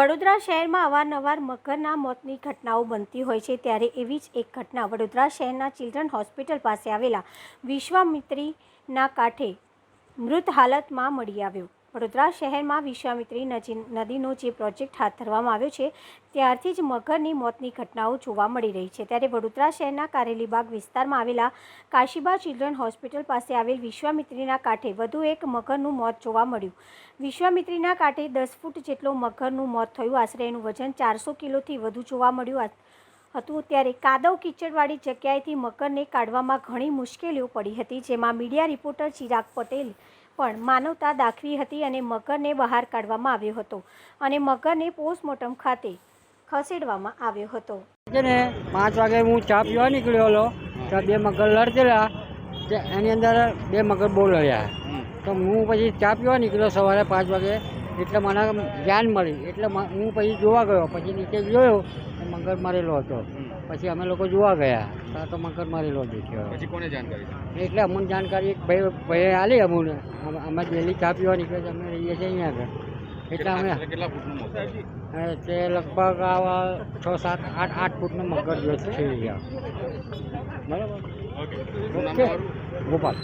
વડોદરા શહેરમાં અવારનવાર મગરના મોતની ઘટનાઓ બનતી હોય છે ત્યારે એવી જ એક ઘટના વડોદરા શહેરના ચિલ્ડ્રન હોસ્પિટલ પાસે આવેલા વિશ્વામિત્રીના કાંઠે મૃત હાલતમાં મળી આવ્યો. વડોદરા શહેરમાં વિશ્વામિત્રી નજી નદીનો જે પ્રોજેક્ટ હાથ ધરવામાં આવ્યો છે, ત્યારથી જ મગરની મોતની ઘટનાઓ જોવા મળી રહી છે. ત્યારે વડોદરા શહેરના કારેલીબાગ વિસ્તારમાં આવેલા કાશીબા ચિલ્ડ્રન હોસ્પિટલ પાસે આવેલ વિશ્વામિત્રીના કાંઠે વધુ એક મગરનું મોત જોવા મળ્યું. વિશ્વામિત્રીના કાંઠે દસ ફૂટ જેટલો મગરનું મોત થયું. આશરે એનું વજન ચારસો કિલોથી વધુ જોવા મળ્યું હતું. ત્યારે કાદવ કીચડવાળી જગ્યાએથી મગરને કાઢવામાં ઘણી મુશ્કેલીઓ પડી હતી, જેમાં મીડિયા રિપોર્ટર ચિરાગ પટેલ પણ માનવતા દાખવી હતી અને મગરને બહાર કાઢવામાં આવ્યો હતો અને મગરને પોસ્ટમોર્ટમ ખાતે ખસેડવામાં આવ્યો હતો. છે ને પાંચ વાગે હું ચા પીવા નીકળ્યો હતો ત્યાં બે મગર લડતેલા એની અંદર બે મગર બહુ લડ્યા તો હું પછી ચા પીવા નીકળ્યો સવારે પાંચ વાગે એટલે મને જ્ઞાન મળી. એટલે હું પછી જોવા ગયો. પછી નીચે જોયો મગર મારેલો હતો. પછી અમે લોકો જોવા ગયા. તો મગર મારેલો દેખ્યો. પછી કોને જાણકારી એટલે અમને જાણકારી એક ભાઈ ભાઈએ આલી અમને. અમે- ડેલી ચા પીવા નીકળે અમે રહીએ છીએ અહીંયા આગળ. એટલે અમે કેટલા ફૂટનું તે લગભગ આવા છ સાત આઠ આઠ ફૂટનો મગર જો છે. બરાબર. ઓકે. ગોપાલ.